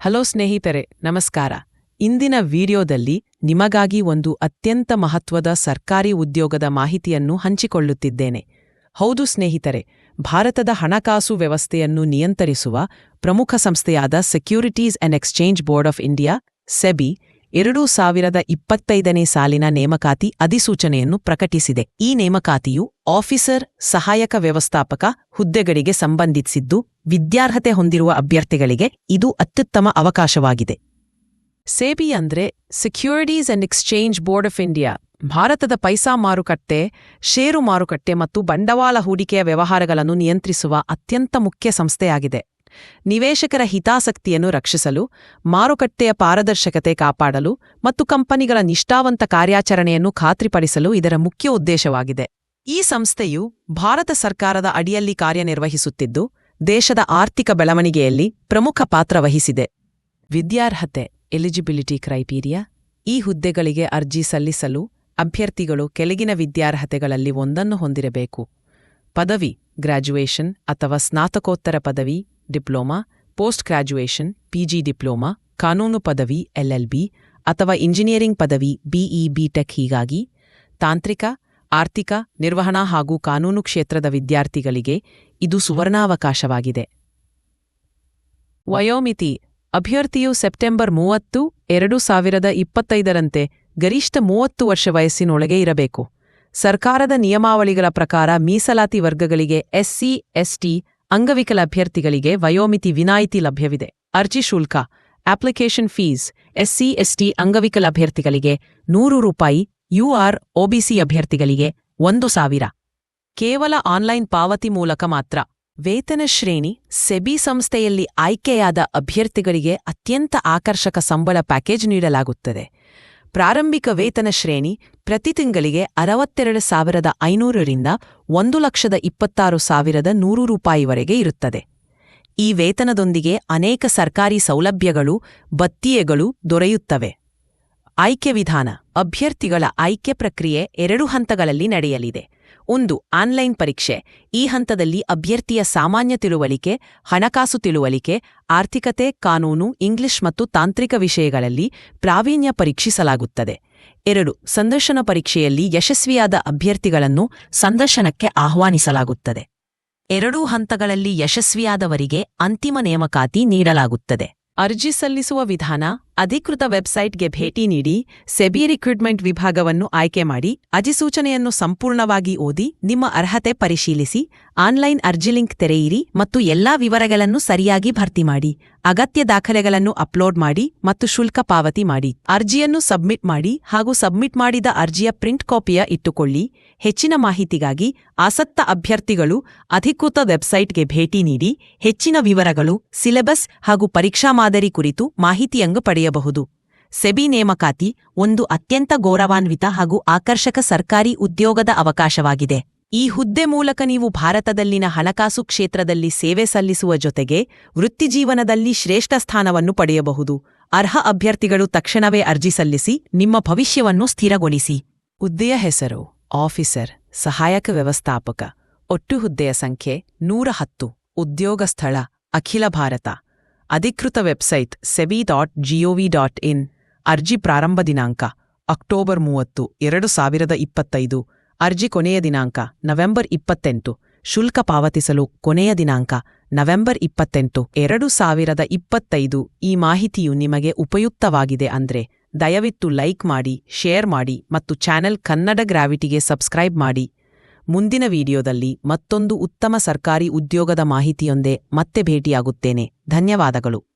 Hello ಸ್ನೇಹಿತರೆ, ನಮಸ್ಕಾರ. ಇಂದಿನ ವಿಡಿಯೋದಲ್ಲಿ ನಿಮಗಾಗಿ ಒಂದು ಅತ್ಯಂತ ಮಹತ್ವದ ಸರ್ಕಾರಿ ಉದ್ಯೋಗದ ಮಾಹಿತಿಯನ್ನು ಹಂಚಿಕೊಳ್ಳುತ್ತಿದ್ದೇನೆ. ಹೌದು ಸ್ನೇಹಿತರೆ, ಭಾರತದ ಹಣಕಾಸು ವ್ಯವಸ್ಥೆಯನ್ನು ನಿಯಂತ್ರಿಸುವ ಪ್ರಮುಖ ಸಂಸ್ಥೆಯಾದ securities and exchange board of India SEBI ಎರಡು ಸಾವಿರದ ಇಪ್ಪತ್ತೈದನೇ ಸಾಲಿನ ನೇಮಕಾತಿ ಅಧಿಸೂಚನೆಯನ್ನು ಪ್ರಕಟಿಸಿದೆ. ಈ ನೇಮಕಾತಿಯು ಆಫೀಸರ್, ಸಹಾಯಕ ವ್ಯವಸ್ಥಾಪಕ, ಹುದ್ದೆಗಳಿಗೆ ಸಂಬಂಧಿಸಿದ್ದು, ವಿದ್ಯಾರ್ಹತೆ ಹೊಂದಿರುವ ಅಭ್ಯರ್ಥಿಗಳಿಗೆ ಇದು ಅತ್ಯುತ್ತಮ ಅವಕಾಶವಾಗಿದೆ. ಸೇಬಿ ಅಂದ್ರೆ securities and exchange board of India ಭಾರತದ ಪೈಸಾ ಮಾರುಕಟ್ಟೆ, ಷೇರು ಮಾರುಕಟ್ಟೆ ಮತ್ತು ಬಂಡವಾಳ ಹೂಡಿಕೆಯ ವ್ಯವಹಾರಗಳನ್ನು ನಿಯಂತ್ರಿಸುವ ಅತ್ಯಂತ ಮುಖ್ಯ ಸಂಸ್ಥೆಯಾಗಿದೆ. ನಿವೇಶಕರ ಹಿತಾಸಕ್ತಿಯನ್ನು ರಕ್ಷಿಸಲು, ಮಾರುಕಟ್ಟೆಯ ಪಾರದರ್ಶಕತೆ ಕಾಪಾಡಲು ಮತ್ತು ಕಂಪನಿಗಳ ನಿಷ್ಠಾವಂತ ಕಾರ್ಯಾಚರಣೆಯನ್ನು ಖಾತ್ರಿಪಡಿಸಲು ಇದರ ಮುಖ್ಯ ಉದ್ದೇಶವಾಗಿದೆ. ಈ ಸಂಸ್ಥೆಯು ಭಾರತ ಸರ್ಕಾರದ ಅಡಿಯಲ್ಲಿ ಕಾರ್ಯನಿರ್ವಹಿಸುತ್ತಿದ್ದು, ದೇಶದ ಆರ್ಥಿಕ ಬೆಳವಣಿಗೆಯಲ್ಲಿ ಪ್ರಮುಖ ಪಾತ್ರ ವಹಿಸಿದೆ. ವಿದ್ಯಾರ್ಹತೆ ಎಲಿಜಿಬಿಲಿಟಿ ಕ್ರೈಟೀರಿಯಾ ಈ ಹುದ್ದೆಗಳಿಗೆ ಅರ್ಜಿ ಸಲ್ಲಿಸಲು ಅಭ್ಯರ್ಥಿಗಳು ಕೆಳಗಿನ ವಿದ್ಯಾರ್ಹತೆಗಳಲ್ಲಿ ಒಂದನ್ನು ಹೊಂದಿರಬೇಕು. ಪದವಿ ಗ್ರಾಜ್ಯುಯೇಷನ್ ಅಥವಾ ಸ್ನಾತಕೋತ್ತರ ಪದವಿ diploma post graduation PG diploma ಕಾನೂನು ಪದವಿ ಎಲ್ಎಲ್ಬಿ ಅಥವಾ ಇಂಜಿನಿಯರಿಂಗ್ ಪದವಿ ಬಿಇ ಬಿಟೆಕ್ ಹೀಗಾಗಿ ತಾಂತ್ರಿಕ, ಆರ್ಥಿಕ, ನಿರ್ವಹಣಾ ಹಾಗೂ ಕಾನೂನು ಕ್ಷೇತ್ರದ ವಿದ್ಯಾರ್ಥಿಗಳಿಗೆ ಇದು ಸುವರ್ಣಾವಕಾಶವಾಗಿದೆ. ವಯೋಮಿತಿ, ಅಭ್ಯರ್ಥಿಯು ಸೆಪ್ಟೆಂಬರ್ ಮೂವತ್ತು, ಎರಡು ಸಾವಿರದ ಇಪ್ಪತ್ತೈದರಂತೆ ಗರಿಷ್ಠ ಮೂವತ್ತು ವರ್ಷ ವಯಸ್ಸಿನೊಳಗೆ ಇರಬೇಕು. ಸರ್ಕಾರದ ನಿಯಮಾವಳಿಗಳ ಪ್ರಕಾರ ಮೀಸಲಾತಿ ವರ್ಗಗಳಿಗೆ ಎಸ್ಸಿ, ಎಸ್ಟಿ, ಅಂಗವಿಕಲ ಅಭ್ಯರ್ಥಿಗಳಿಗೆ ವಯೋಮಿತಿ ವಿನಾಯಿತಿ ಲಭ್ಯವಿದೆ. ಅರ್ಜಿ ಶುಲ್ಕ ಅಪ್ಲಿಕೇಶನ್ ಫೀಸ್, ಎಸ್ಸಿ, ಎಸ್ಟಿ, ಅಂಗವಿಕಲ ಅಭ್ಯರ್ಥಿಗಳಿಗೆ ನೂರು ರೂಪಾಯಿ, ಯುಆರ್, ಒಬಿಸಿ ಅಭ್ಯರ್ಥಿಗಳಿಗೆ ಒಂದು ಸಾವಿರ. ಕೇವಲ ಆನ್ಲೈನ್ ಪಾವತಿ ಮೂಲಕ ಮಾತ್ರ. ವೇತನ ಶ್ರೇಣಿ, ಸೆಬಿ ಸಂಸ್ಥೆಯಲ್ಲಿ ಆಯ್ಕೆಯಾದ ಅಭ್ಯರ್ಥಿಗಳಿಗೆ ಅತ್ಯಂತ ಆಕರ್ಷಕ ಸಂಬಳ ಪ್ಯಾಕೇಜ್ ನೀಡಲಾಗುತ್ತದೆ. ಪ್ರಾರಂಭಿಕ ವೇತನ ಶ್ರೇಣಿ ಪ್ರತಿ ತಿಂಗಳಿಗೆ ಅರವತ್ತೆರಡು ಸಾವಿರದ ಐನೂರರಿಂದ ಒಂದು ಲಕ್ಷದ ಇಪ್ಪತ್ತಾರು ಸಾವಿರದ ನೂರು ರೂಪಾಯಿವರೆಗೆ ಇರುತ್ತದೆ. ಈ ವೇತನದೊಂದಿಗೆ ಅನೇಕ ಸರ್ಕಾರಿ ಸೌಲಭ್ಯಗಳು, ಬತ್ತಿಯೆಗಳು ದೊರೆಯುತ್ತವೆ. ಆಯ್ಕೆ ವಿಧಾನ, ಅಭ್ಯರ್ಥಿಗಳ ಆಯ್ಕೆ ಪ್ರಕ್ರಿಯೆ ಎರಡು ಹಂತಗಳಲ್ಲಿ ನಡೆಯಲಿದೆ. ಒಂದು ಆನ್ಲೈನ್ ಪರೀಕ್ಷೆ. ಈ ಹಂತದಲ್ಲಿ ಅಭ್ಯರ್ಥಿಯ ಸಾಮಾನ್ಯ ತಿಳುವಳಿಕೆ, ಹಣಕಾಸು ತಿಳುವಳಿಕೆ, ಆರ್ಥಿಕತೆ, ಕಾನೂನು, ಇಂಗ್ಲಿಷ್ ಮತ್ತು ತಾಂತ್ರಿಕ ವಿಷಯಗಳಲ್ಲಿ ಪ್ರಾವೀಣ್ಯ ಪರೀಕ್ಷಿಸಲಾಗುತ್ತದೆ. ಎರಡು, ಸಂದರ್ಶನ ಪರೀಕ್ಷೆಯಲ್ಲಿ ಯಶಸ್ವಿಯಾದ ಅಭ್ಯರ್ಥಿಗಳನ್ನು ಸಂದರ್ಶನಕ್ಕೆ ಆಹ್ವಾನಿಸಲಾಗುತ್ತದೆ. ಎರಡೂ ಹಂತಗಳಲ್ಲಿ ಯಶಸ್ವಿಯಾದವರಿಗೆ ಅಂತಿಮ ನೇಮಕಾತಿ ನೀಡಲಾಗುತ್ತದೆ. ಅರ್ಜಿ ಸಲ್ಲಿಸುವ ವಿಧಾನ ಅಧಿಕೃತ ವೆಬ್ಸೈಟ್ಗೆ ಭೇಟಿ ನೀಡಿ ಸೆಬಿ ರಿಕ್ರೂಟ್ಮೆಂಟ್ ವಿಭಾಗವನ್ನು ಆಯ್ಕೆ ಮಾಡಿ ಅಧಿಸೂಚನೆಯನ್ನು ಸಂಪೂರ್ಣವಾಗಿ ಓದಿ ನಿಮ್ಮ ಅರ್ಹತೆ ಪರಿಶೀಲಿಸಿ, ಆನ್ಲೈನ್ ಅರ್ಜಿ ಲಿಂಕ್ ತೆರೆಯಿರಿ ಮತ್ತು ಎಲ್ಲಾ ವಿವರಗಳನ್ನು ಸರಿಯಾಗಿ ಭರ್ತಿ ಮಾಡಿ, ಅಗತ್ಯ ದಾಖಲೆಗಳನ್ನು ಅಪ್ಲೋಡ್ ಮಾಡಿ ಮತ್ತು ಶುಲ್ಕ ಪಾವತಿ ಮಾಡಿ. ಅರ್ಜಿಯನ್ನು ಸಬ್ಮಿಟ್ ಮಾಡಿ ಹಾಗೂ ಸಬ್ಮಿಟ್ ಮಾಡಿದ ಅರ್ಜಿಯ ಪ್ರಿಂಟ್ ಕಾಪಿಯ ಇಟ್ಟುಕೊಳ್ಳಿ. ಹೆಚ್ಚಿನ ಮಾಹಿತಿಗಾಗಿ ಆಸಕ್ತ ಅಭ್ಯರ್ಥಿಗಳು ಅಧಿಕೃತ ವೆಬ್ಸೈಟ್ಗೆ ಭೇಟಿ ನೀಡಿ ಹೆಚ್ಚಿನ ವಿವರಗಳು, ಸಿಲೆಬಸ್ ಹಾಗೂ ಪರೀಕ್ಷಾ ಮಾದರಿ ಕುರಿತು ಮಾಹಿತಿಯಂಗು ಪಡೆಯಬಹುದು. ಸೆಬಿ ನೇಮಕಾತಿ ಒಂದು ಅತ್ಯಂತ ಗೌರವಾನ್ವಿತ ಹಾಗೂ ಆಕರ್ಷಕ ಸರ್ಕಾರಿ ಉದ್ಯೋಗದ ಅವಕಾಶವಾಗಿದೆ. ಈ ಹುದ್ದೆ ಮೂಲಕ ನೀವು ಭಾರತದಲ್ಲಿನ ಹಣಕಾಸು ಕ್ಷೇತ್ರದಲ್ಲಿ ಸೇವೆ ಸಲ್ಲಿಸುವ ಜೊತೆಗೆ ವೃತ್ತಿಜೀವನದಲ್ಲಿ ಶ್ರೇಷ್ಠ ಸ್ಥಾನವನ್ನು ಪಡೆಯಬಹುದು. ಅರ್ಹ ಅಭ್ಯರ್ಥಿಗಳು ತಕ್ಷಣವೇ ಅರ್ಜಿ ಸಲ್ಲಿಸಿ, ನಿಮ್ಮ ಭವಿಷ್ಯವನ್ನು ಸ್ಥಿರಗೊಳಿಸಿ. ಹುದ್ದೆಯ ಹೆಸರು, ಆಫೀಸರ್, ಸಹಾಯಕ ವ್ಯವಸ್ಥಾಪಕ. ಒಟ್ಟು ಹುದ್ದೆಯ ಸಂಖ್ಯೆ ನೂರ ಹತ್ತು. ಉದ್ಯೋಗ ಸ್ಥಳ, ಅಖಿಲ ಭಾರತ. ಅಧಿಕೃತ website SEBI dot G O V dot in ಅರ್ಜಿ ಪ್ರಾರಂಭ ದಿನಾಂಕ, ಅಕ್ಟೋಬರ್ ಮೂವತ್ತು, ಎರಡು ಸಾವಿರದ ಇಪ್ಪತ್ತೈದು. ಅರ್ಜಿ ಕೊನೆಯ ದಿನಾಂಕ, ನವೆಂಬರ್ ಇಪ್ಪತ್ತೆಂಟು. ಶುಲ್ಕ ಪಾವತಿಸಲು ಕೊನೆಯ ದಿನಾಂಕ, ನವೆಂಬರ್ ಇಪ್ಪತ್ತೆಂಟು. ಎರಡು ಸಾವಿರದ ಇಪ್ಪತ್ತೈದು ಈ ಮಾಹಿತಿಯು ನಿಮಗೆ ಉಪಯುಕ್ತವಾಗಿದೆ ಅಂದ್ರೆ, ದಯವಿಟ್ಟು ಲೈಕ್ ಮಾಡಿ, ಶೇರ್ ಮಾಡಿ ಮತ್ತು ಚಾನೆಲ್ ಕನ್ನಡ ಗ್ರಾವಿಟಿಗೆ ಸಬ್ಸ್ಕ್ರೈಬ್ ಮಾಡಿ. ಮುಂದಿನ ವಿಡಿಯೋದಲ್ಲಿ ಮತ್ತೊಂದು ಉತ್ತಮ ಸರ್ಕಾರಿ ಉದ್ಯೋಗದ ಮಾಹಿತಿಯೊಂದೇ ಮತ್ತೆ ಭೇಟಿಯಾಗುತ್ತೇನೆ. ಧನ್ಯವಾದಗಳು.